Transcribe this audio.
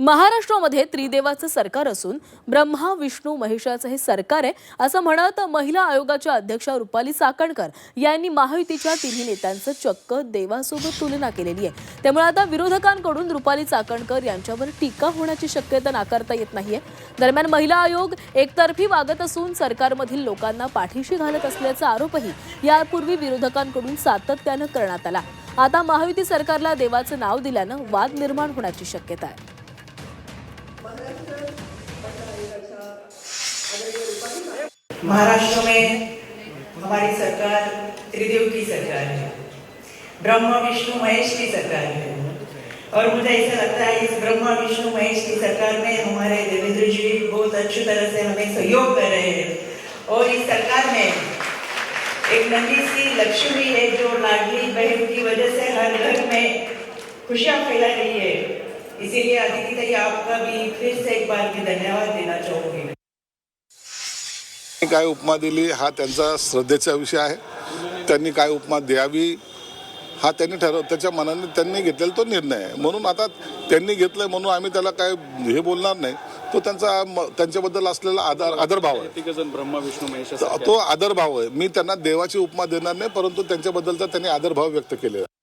महाराष्ट्रामध्ये त्रिदेवाचं सरकार असून ब्रह्मा विष्णू महेशाचं हे सरकार आहे असं म्हणत महिला आयोगाच्या अध्यक्षा रुपाली साकणकर यांनी महायुतीच्या तिन्ही नेत्यांचं चक्क देवासोबत तुलना केलेली आहे. त्यामुळे आता विरोधकांकडून रुपाली चाकणकर यांच्यावर टीका होण्याची शक्यता नाकारता येत नाहीये. दरम्यान महिला आयोग एकतर्फी वागत असून सरकारमधील लोकांना पाठीशी घालत असल्याचा आरोपही यापूर्वी विरोधकांकडून सातत्यानं करण्यात आला. आता महायुती सरकारला देवाचं नाव दिल्यानं वाद निर्माण होण्याची शक्यता आहे. महाराष्ट्र में हमारी सरकार त्रिदेव की सरकार है। ब्रह्मा विष्णु महेश की सरकार है। और मुझे ऐसा लगता है इस ब्रह्मा विष्णु महेश की सरकार में हमारे देवेंद्र जी बहुत अच्छी तरह से हमें सहयोग कर रहे हैं। और इस सरकार में एक नन्ही सी लक्ष्मी है जो लाडली बहन की वजह से हर घर में खुशियां फैला रही है। इसीलिए अदिति ताई आपका भी फिर से एक बार मैं धन्यवाद देना चाहूंगी काय उपमा दिली हा त्यांचा श्रद्धेचा विषय आहे. त्यांनी काय उपमा द्यावी हा त्यांनी ठरव त्याच्या मनाने त्यांनी घेतलेला तो निर्णय आहे. म्हणून आता त्यांनी घेतलंय म्हणून आम्ही त्याला काय हे बोलणार नाही. तो त्यांचा म- त्यांच्याबद्दल असलेला आदर आदरभाव आहे. तिघजण ब्रह्मा विष्णू महेश तो आदरभाव आहे. मी त्यांना देवाची उपमा देणार नाही परंतु त्यांच्याबद्दलचा त्यांनी आदरभाव व्यक्त केलेला आहे.